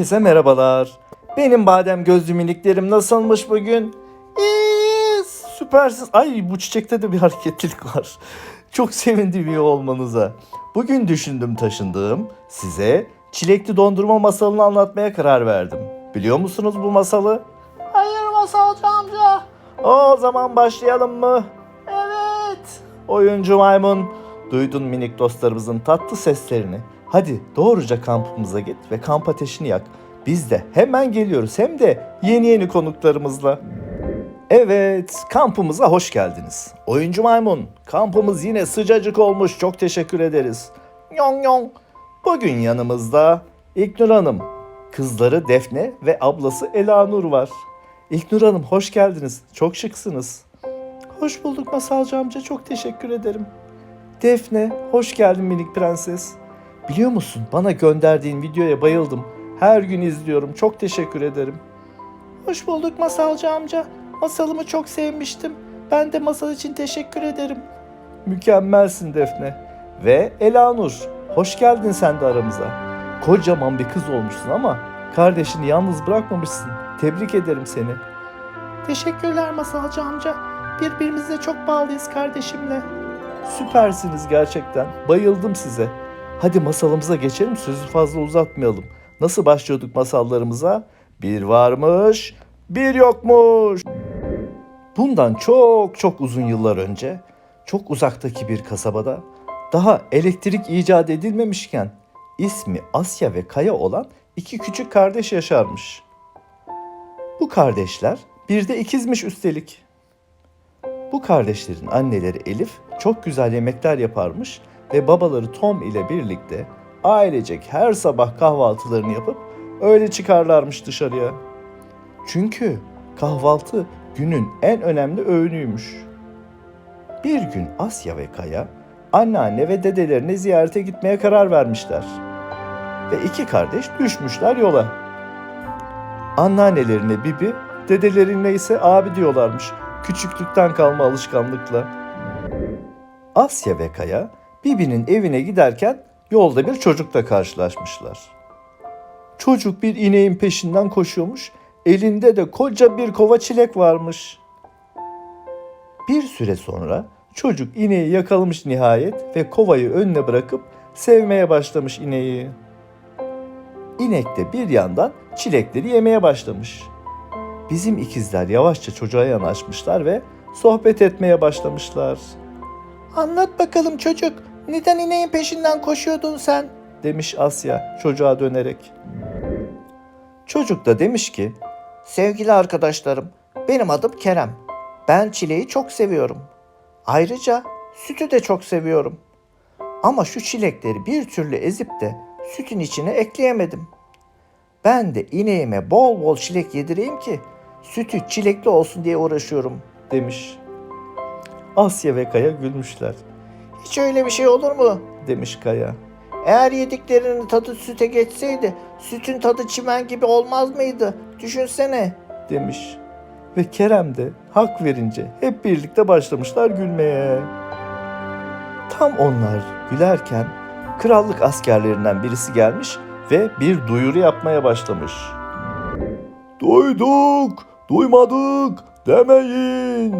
Herkese merhabalar. Benim badem gözlü miniklerim nasılmış bugün? İyiyiz. Süpersiz. Ay bu çiçekte de bir hareketlilik var. Çok sevindim iyi olmanıza. Bugün düşündüm taşındığım size çilekli dondurma masalını anlatmaya karar verdim. Biliyor musunuz bu masalı? Hayır masalcı amca. O zaman başlayalım mı? Evet. Oyuncu maymun. Duydun minik dostlarımızın tatlı seslerini. Hadi doğruca kampımıza git ve kamp ateşini yak. Biz de hemen geliyoruz hem de yeni yeni konuklarımızla. Evet, kampımıza hoş geldiniz. Oyuncu maymun, kampımız yine sıcacık olmuş. Çok teşekkür ederiz. Yong yong. Bugün yanımızda İlknur Hanım, kızları Defne ve ablası Elanur var. İlknur Hanım hoş geldiniz. Çok şıksınız. Hoş bulduk Masalcı amca. Çok teşekkür ederim. Defne, hoş geldin minik prenses. Biliyor musun bana gönderdiğin videoya bayıldım. Her gün izliyorum. Çok teşekkür ederim. Hoş bulduk Masalcı amca. Masalımı çok sevmiştim. Ben de masal için teşekkür ederim. Mükemmelsin Defne. Ve Elanur. Hoş geldin sen de aramıza. Kocaman bir kız olmuşsun ama kardeşini yalnız bırakmamışsın. Tebrik ederim seni. Teşekkürler Masalcı amca. Birbirimize çok bağlıyız kardeşimle. Süpersiniz gerçekten. Bayıldım size. Hadi masalımıza geçelim sözü fazla uzatmayalım. Nasıl başlıyorduk masallarımıza? Bir varmış, bir yokmuş. Bundan çok çok uzun yıllar önce, çok uzaktaki bir kasabada, daha elektrik icat edilmemişken ismi Asya ve Kaya olan iki küçük kardeş yaşarmış. Bu kardeşler bir de ikizmiş üstelik. Bu kardeşlerin anneleri Elif çok güzel yemekler yaparmış ve babaları Tom ile birlikte ailecek her sabah kahvaltılarını yapıp öyle çıkarlarmış dışarıya. Çünkü kahvaltı günün en önemli öğünüymüş. Bir gün Asya ve Kaya anneanne ve dedelerini ziyarete gitmeye karar vermişler. Ve iki kardeş düşmüşler yola. Anneannelerine Bibi, dedelerine ise abi diyorlarmış. Küçüklükten kalma alışkanlıkla. Asya ve Kaya Bibi'nin evine giderken yolda bir çocukla karşılaşmışlar. Çocuk bir ineğin peşinden koşuyormuş, elinde de koca bir kova çilek varmış. Bir süre sonra çocuk ineği yakalamış nihayet ve kovayı önüne bırakıp sevmeye başlamış ineği. İnek de bir yandan çilekleri yemeye başlamış. Bizim ikizler yavaşça çocuğa yanaşmışlar ve sohbet etmeye başlamışlar. Anlat bakalım çocuk, neden ineğin peşinden koşuyordun sen? demiş Asya çocuğa dönerek. Çocuk da demiş ki, Sevgili arkadaşlarım, benim adım Kerem. Ben çileği çok seviyorum. Ayrıca sütü de çok seviyorum. Ama şu çilekleri bir türlü ezip de sütün içine ekleyemedim. Ben de ineğime bol bol çilek yedireyim ki sütü çilekli olsun diye uğraşıyorum demiş. Asya ve Kaya gülmüşler. Hiç öyle bir şey olur mu? demiş Kaya. Eğer yediklerinin tadı süte geçseydi sütün tadı çimen gibi olmaz mıydı? Düşünsene demiş. Ve Kerem de hak verince hep birlikte başlamışlar gülmeye. Tam onlar gülerken krallık askerlerinden birisi gelmiş ve bir duyuru yapmaya başlamış. Duyduk, duymadık demeyin.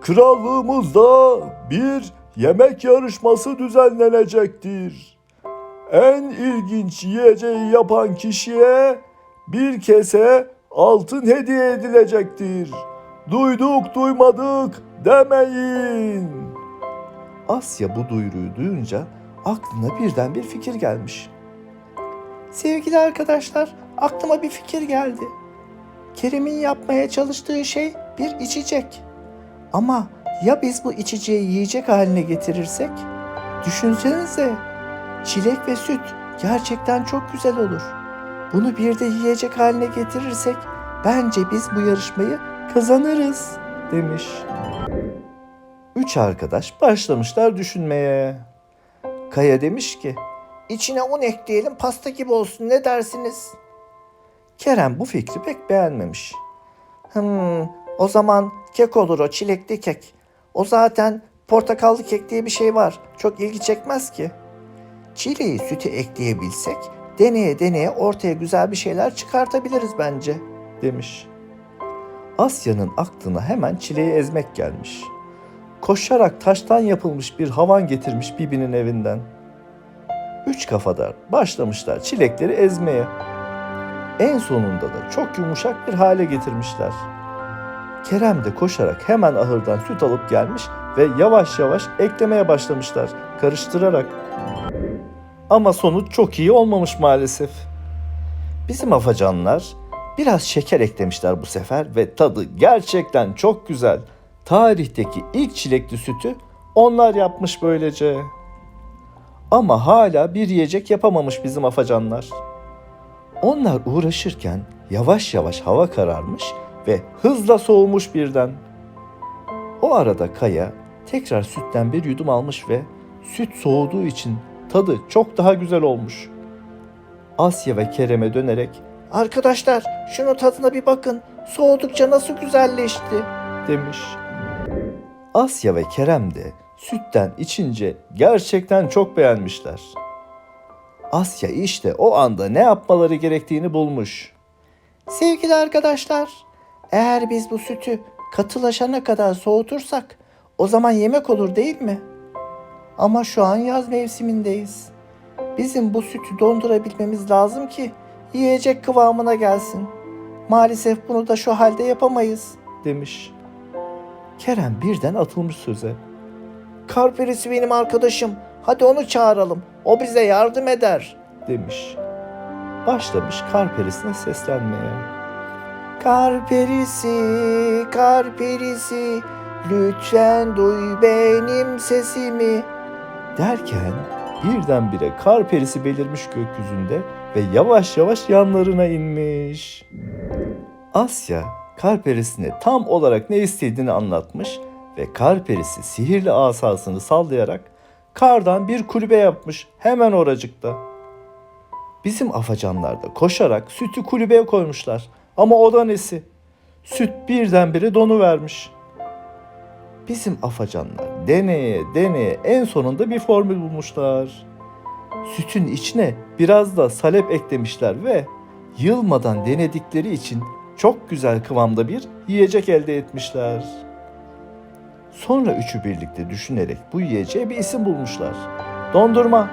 Krallığımızda bir yemek yarışması düzenlenecektir. En ilginç yiyeceği yapan kişiye bir kese altın hediye edilecektir. Duyduk duymadık demeyin. Asya bu duyuruyu duyunca aklına birden bir fikir gelmiş. Sevgili arkadaşlar, aklıma bir fikir geldi. Kerem'in yapmaya çalıştığı şey bir içecek. Ama ya biz bu içeceği yiyecek haline getirirsek? Düşünsenize, çilek ve süt gerçekten çok güzel olur. Bunu bir de yiyecek haline getirirsek bence biz bu yarışmayı kazanırız demiş. Üç arkadaş başlamışlar düşünmeye. Kaya demiş ki, içine un ekleyelim pasta gibi olsun ne dersiniz? Kerem bu fikri pek beğenmemiş. Hmm, o zaman kek olur o çilekli kek. O zaten portakallı kek diye bir şey var. Çok ilgi çekmez ki. Çileği süte ekleyebilsek deneye deneye ortaya güzel bir şeyler çıkartabiliriz bence demiş. Asya'nın aklına hemen çileği ezmek gelmiş. Koşarak taştan yapılmış bir havan getirmiş Bibi'nin evinden. Üç kafadar başlamışlar çilekleri ezmeye. En sonunda da çok yumuşak bir hale getirmişler. Kerem de koşarak hemen ahırdan süt alıp gelmiş ve yavaş yavaş eklemeye başlamışlar karıştırarak. Ama sonuç çok iyi olmamış maalesef. Bizim afacanlar biraz şeker eklemişler bu sefer ve tadı gerçekten çok güzel. Tarihteki ilk çilekli sütü onlar yapmış böylece. Ama hala bir yiyecek yapamamış bizim afacanlar. Onlar uğraşırken yavaş yavaş hava kararmış ve hızla soğumuş birden. O arada Kaya tekrar sütten bir yudum almış ve süt soğuduğu için tadı çok daha güzel olmuş. Asya ve Kerem'e dönerek "Arkadaşlar, şunun tadına bir bakın. Soğudukça nasıl güzelleşti." demiş. Asya ve Kerem de sütten içince gerçekten çok beğenmişler. Asya işte o anda ne yapmaları gerektiğini bulmuş. Sevgili arkadaşlar, eğer biz bu sütü katılaşana kadar soğutursak o zaman yemek olur değil mi? Ama şu an yaz mevsimindeyiz. Bizim bu sütü dondurabilmemiz lazım ki yiyecek kıvamına gelsin. Maalesef bunu da şu halde yapamayız demiş. Kerem birden atılmış söze. Kar perisi benim arkadaşım. Hadi onu çağıralım. O bize yardım eder demiş. Başlamış kar perisine seslenmeye. Kar perisi, kar perisi, lütfen duy benim sesimi. Derken birdenbire kar perisi belirmiş gökyüzünde ve yavaş yavaş yanlarına inmiş. Asya kar perisine tam olarak ne istediğini anlatmış ve kar perisi sihirli asasını sallayarak kardan bir kulübe yapmış hemen oracıkta. Bizim afacanlar da koşarak sütü kulübeye koymuşlar ama o da nesi? Süt birdenbire donu vermiş. Bizim afacanlar deneye deneye en sonunda bir formül bulmuşlar. Sütün içine biraz da salep eklemişler ve yılmadan denedikleri için çok güzel kıvamda bir yiyecek elde etmişler. Sonra üçü birlikte düşünerek bu yiyeceğe bir isim bulmuşlar. Dondurma.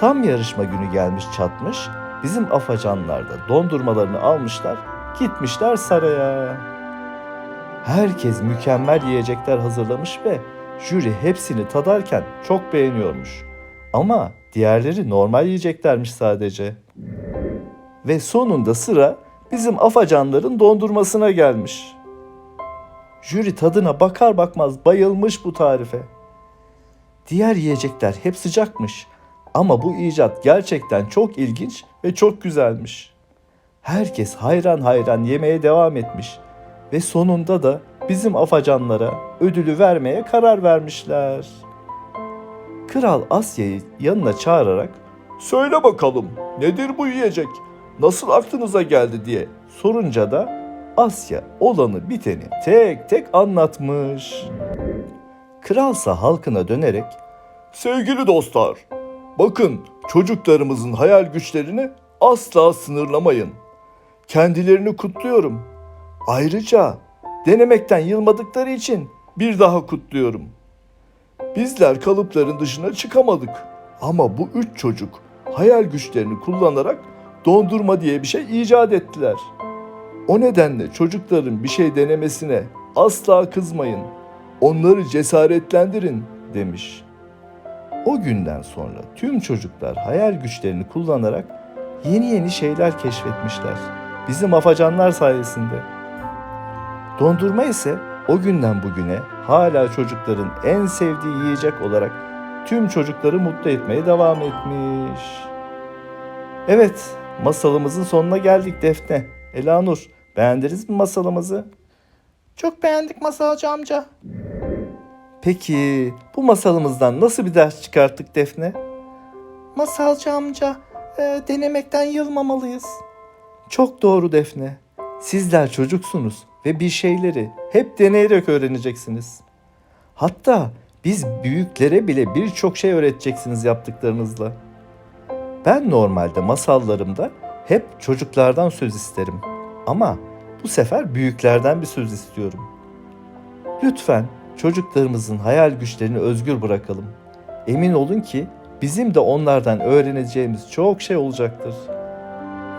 Tam yarışma günü gelmiş çatmış, bizim afacanlar da dondurmalarını almışlar, gitmişler saraya. Herkes mükemmel yiyecekler hazırlamış ve jüri hepsini tadarken çok beğeniyormuş. Ama diğerleri normal yiyeceklermiş sadece. Ve sonunda sıra bizim afacanların dondurmasına gelmiş. Jüri tadına bakar bakmaz bayılmış bu tarife. Diğer yiyecekler hep sıcakmış ama bu icat gerçekten çok ilginç ve çok güzelmiş. Herkes hayran hayran yemeye devam etmiş ve sonunda da bizim afacanlara ödülü vermeye karar vermişler. Kral Asya'yı yanına çağırarak "Söyle bakalım, nedir bu yiyecek? Nasıl aklınıza geldi?" diye sorunca da Asya olanı biteni tek tek anlatmış. Kralsa halkına dönerek Sevgili dostlar, bakın çocuklarımızın hayal güçlerini asla sınırlamayın. Kendilerini kutluyorum. Ayrıca denemekten yılmadıkları için bir daha kutluyorum. Bizler kalıpların dışına çıkamadık. Ama bu üç çocuk hayal güçlerini kullanarak dondurma diye bir şey icat ettiler. O nedenle çocukların bir şey denemesine asla kızmayın. Onları cesaretlendirin demiş. O günden sonra tüm çocuklar hayal güçlerini kullanarak yeni yeni şeyler keşfetmişler. Bizim afacanlar sayesinde. Dondurma ise o günden bugüne hala çocukların en sevdiği yiyecek olarak tüm çocukları mutlu etmeye devam etmiş. Evet, masalımızın sonuna geldik Defne. Elanur, beğendiniz mi masalımızı? Çok beğendik masalcı amca. Peki bu masalımızdan nasıl bir ders çıkarttık Defne? Masalcı amca, e, denemekten yılmamalıyız. Çok doğru Defne. Sizler çocuksunuz ve bir şeyleri hep deneyerek öğreneceksiniz. Hatta biz büyüklere bile birçok şey öğreteceksiniz yaptıklarınızla. Ben normalde masallarımda hep çocuklardan söz isterim. Ama bu sefer büyüklerden bir söz istiyorum. Lütfen çocuklarımızın hayal güçlerini özgür bırakalım. Emin olun ki bizim de onlardan öğreneceğimiz çok şey olacaktır.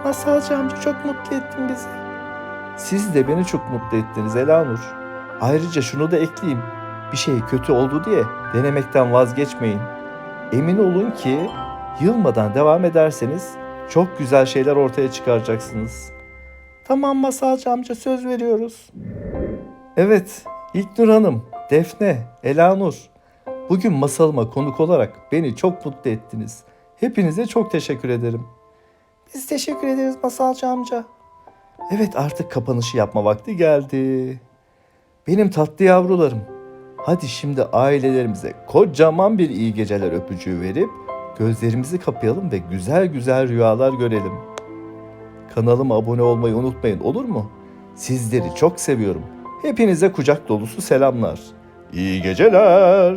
Masalcı amca çok mutlu ettin bizi. Siz de beni çok mutlu ettiniz Elanur. Ayrıca şunu da ekleyeyim. Bir şey kötü oldu diye denemekten vazgeçmeyin. Emin olun ki yılmadan devam ederseniz çok güzel şeyler ortaya çıkaracaksınız. Tamam Masalcı amca söz veriyoruz. Evet, İlknur Hanım, Defne, Elanur. Bugün masalıma konuk olarak beni çok mutlu ettiniz. Hepinize çok teşekkür ederim. Biz teşekkür ederiz Masalcı amca. Evet artık kapanışı yapma vakti geldi. Benim tatlı yavrularım. Hadi şimdi ailelerimize kocaman bir iyi geceler öpücüğü verip gözlerimizi kapayalım ve güzel güzel rüyalar görelim. Kanalıma abone olmayı unutmayın olur mu? Sizleri çok seviyorum. Hepinize kucak dolusu selamlar. İyi geceler.